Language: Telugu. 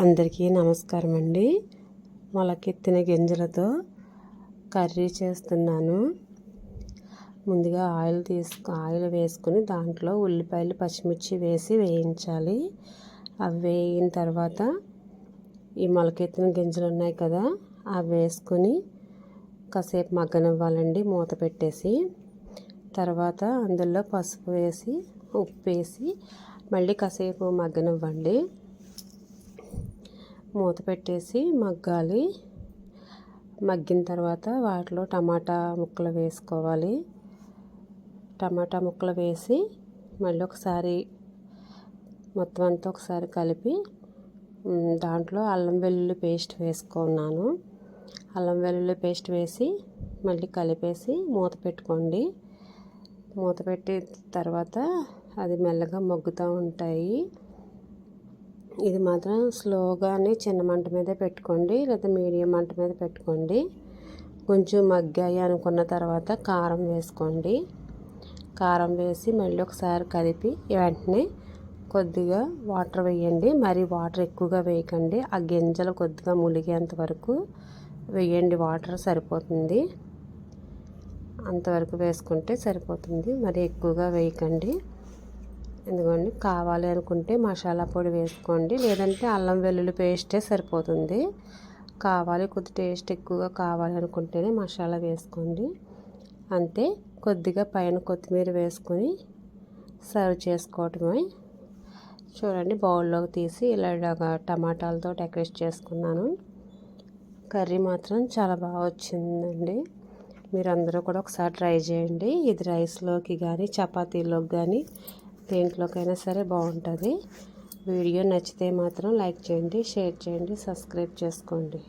అందరికీ నమస్కారం అండి మొలకెత్తిన గింజలతో కర్రీ చేస్తున్నాను. ముందుగా ఆయిల్ తీసుకు ఆయిల్ వేసుకుని దాంట్లో ఉల్లిపాయలు పచ్చిమిర్చి వేసి వేయించాలి. అవి వేయిన తర్వాత ఈ మొలకెత్తిన గింజలు ఉన్నాయి కదా అవి వేసుకొని కాసేపు మగ్గనివ్వాలండి మూత పెట్టేసి. తర్వాత అందులో పసుపు వేసి ఉప్పు వేసి మళ్ళీ కాసేపు మగ్గనివ్వండి. మూత పెట్టేసి మగ్గాలి. మగ్గిన తర్వాత వాటిలో టమాటా ముక్కలు వేసుకోవాలి. టమాటా ముక్కలు వేసి మళ్ళీ ఒకసారి మొత్తం అంతా ఒకసారి కలిపి దాంట్లో అల్లం వెల్లుల్లి పేస్ట్ వేసుకున్నాను. అల్లం వెల్లుల్లి పేస్ట్ వేసి మళ్ళీ కలిపేసి మూత పెట్టుకోండి. మూత పెట్టి తర్వాత అది మెల్లగా మగ్గుతూ ఉంటాయి. ఇది మాత్రం స్లోగానే చిన్న మంట మీద పెట్టుకోండి లేదా మీడియం మంట మీద పెట్టుకోండి. కొంచెం మగ్గాయి అనుకున్న తర్వాత కారం వేసుకోండి. కారం వేసి మళ్ళీ ఒకసారి కలిపి వెంటనే కొద్దిగా వాటర్ వేయండి. మరి వాటర్ ఎక్కువగా వేయకండి. ఆ గింజలు కొద్దిగా ములిగేంత వరకు వేయండి. వాటర్ సరిపోతుంది. అంతవరకు వేసుకుంటే సరిపోతుంది. మరి ఎక్కువగా వేయకండి. ఎందుకండి కావాలి అనుకుంటే మసాలా పొడి వేసుకోండి. లేదంటే అల్లం వెల్లుల్లి పేస్టే సరిపోతుంది. కావాలి కొద్ది టేస్ట్ ఎక్కువగా కావాలి అనుకుంటేనే మసాలా వేసుకోండి. అంతే కొద్దిగా పైన కొత్తిమీర వేసుకొని సర్వ్ చేసుకోవటమే. చూడండి బౌల్లోకి తీసి ఇలా టమాటాలతో డెకరేట్ చేసుకున్నాను. కర్రీ మాత్రం చాలా బాగా వచ్చిందండి. మీరు అందరూ కూడా ఒకసారి ట్రై చేయండి. ఇది రైస్లోకి కానీ చపాతీలోకి కానీ దేంట్లోకైనా సరే బాగుంటుంది. వీడియో నచ్చితే మాత్రం లైక్ చేయండి షేర్ చేయండి సబ్స్క్రైబ్ చేసుకోండి.